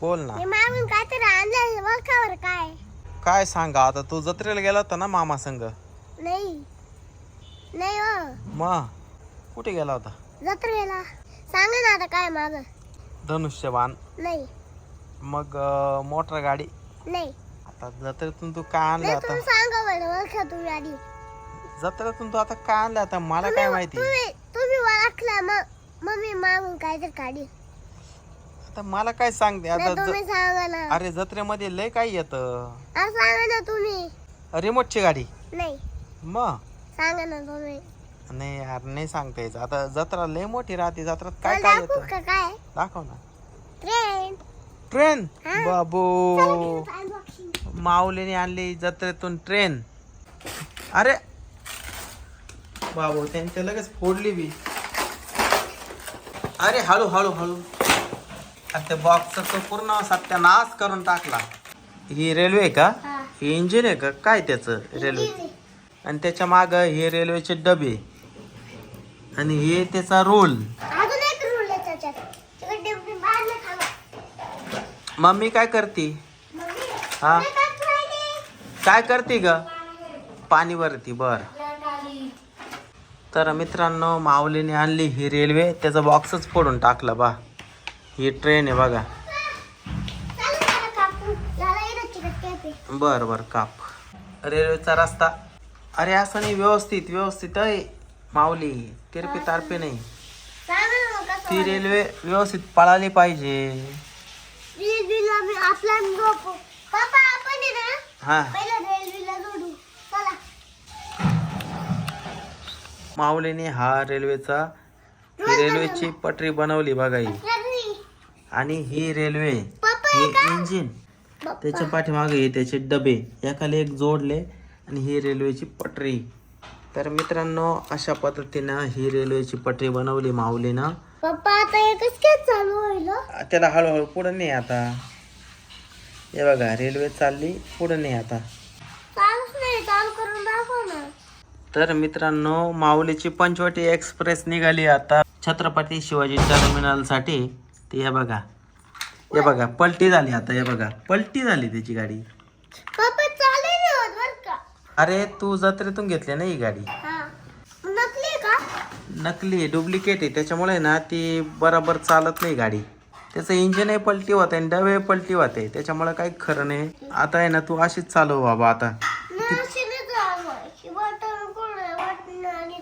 बोल ना. मी मागून काहीतरी आणलं बघ का बरं काय. काय सांगा आता तू जत्रेला गेला होता ना मामा संग? नाही. नाही हो. मग कुठे गेला होता? जत्रेला. सांगा ना आता काय माग. धनुष्यबाण नाही. मग अं, मोटर गाडी. नाही. आता जत्रेतून तू काय आणलं नाही आता? तुम्ही सांगा बरं का तुम्ही आधी. जत्रेतून तू आता काय आणलं आता? मला काय माहिती? तुम्ही तुम्ही ओळखला मग मग मी मागून काहीतरी काढी. आता मला काय सांगते आता नाही ज- तुम्ही सांगा ना. अरे जत्रेमध्ये लय काय येत? अरे सांगा ना तुम्ही. रिमोटची गाडी? नाही. मग सांगा ना तुम्ही. नाही यार नाही सांगता यायचं. आता जत्रा लय मोठी राहते जत्रात काय काय दाखवू येतं? का काय? दाखव ना. Train train. बाबू. अनबॉक्सिंग माऊलीने आणली जत्रेतून ट्रेन अरे! बाबू त्यांच्या लगेच फोडली बी. अरे हळू हळू हळू. आता बॉक्सचा तो पूर्ण सत्यानाश करून टाकला. ही रेल्वे आहे का? हा. इंजिन आहे का? काय त्याचं रेल्वे आणि त्याच्या माग हे रेल्वेचे डबे. आणि हे त्याचा रोल मम्मी काय करते? मम्मी हा? काय करत राहिली? काय करते ग? पाणी वरती बर. तर मित्रांनो माऊलीने आणली ही रेल्वे त्याचा बॉक्सच फोडून टाकला बा. ही ट्रेन आहे बघा. बर बर काप. रेल्वेचा रस्ता. अरे असं नाही व्यवस्थित व्यवस्थित आहे. माऊली तिरपी तारपी नाही. ती रेल्वे व्यवस्थित पळाली पाहिजे. हा. माऊलीने हा रेल्वेचा रेल्वेची पटरी बनवली बघा ही. आणि ही रेल्वे हे इंजिन. त्याच्या पाठीमागे हे त्याचे डबे एकाला एक जोडले आणि ही रेल्वेची पटरी. तर मित्रांनो अशा पद्धतीनं ही रेल्वेची पटरी बनवली माऊलीनं. पप्पा आता एकच काय चालू होईल? त्याला हळूहळू पुढं नाही आता. हे बघा रेल्वे चालली पुढं नाही आता. चालूच नाही चालू करून दाखव ना. तर मित्रांनो माऊलीची पंचवटी एक्सप्रेस निघाली आता. छत्रपती शिवाजी टर्मिनलसाठी ते हे बघा. हे बघा पलटी झाली आता हे बघा. पलटी झाली त्याची गाडी. पप्पा चालू नाही होत बर का? अरे तू जत्रेतून घेतली ना ही गाडी? हा. नकली का? नकली डुप्लिकेट आहे. त्याच्यामुळे ना ती बरोबर चालत नाही गाडी. त्याचं इंजिनही पलटी होते आणि डबे पलटी होते त्याच्यामुळे काही खरं नाही. आता आहे ना तू अशीच चालव बाबा आता. चालवायची.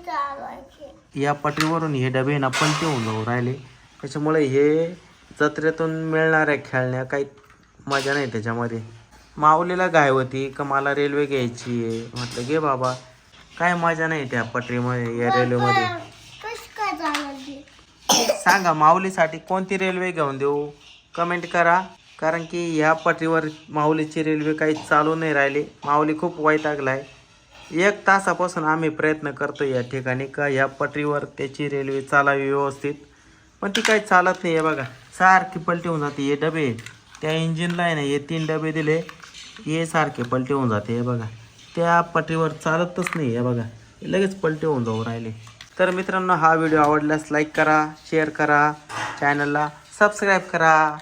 चालवायची. या पटरीवरून हे डबे ना पलटी होऊन जाऊ राहिले. त्याच्यामुळे हे जत्रेतून मिळणाऱ्या खेळण्या काही मजा नाही त्याच्यामध्ये. माऊलीला गाय होती का मला रेल्वे घ्यायची आहे. म्हटलं घे बाबा. काय मजा नाही त्या पटरीमध्ये या रेल्वेमध्ये. सांगा माऊलीसाठी कोणती रेल्वे घेऊन देऊ? कमेंट करा. कारण की ह्या पटरीवर माऊलीची रेल्वे काही चालू नाही राहिली. माऊली खूप वैतागलाय एक तासापासून आम्ही प्रयत्न करतो या ठिकाणी का ह्या पटरीवर त्याची रेल्वे चालावी व्यवस्थित. पण ती काही चालत नाही आहे बघा. सारखी पलटी होऊन जाते. हे डबे त्या इंजिनला आहे ना हे तीन डबे दिले. हे सारखे पलटी होऊन जाते हे बघा. त्या पटरीवर चालतच नाही हे बघा. लगेच पलटी होऊन जाऊ राहिले. तर मित्रांनो हा व्हिडिओ आवडल्यास लाईक करा शेअर करा. चॅनलला सबस्क्राईब करा.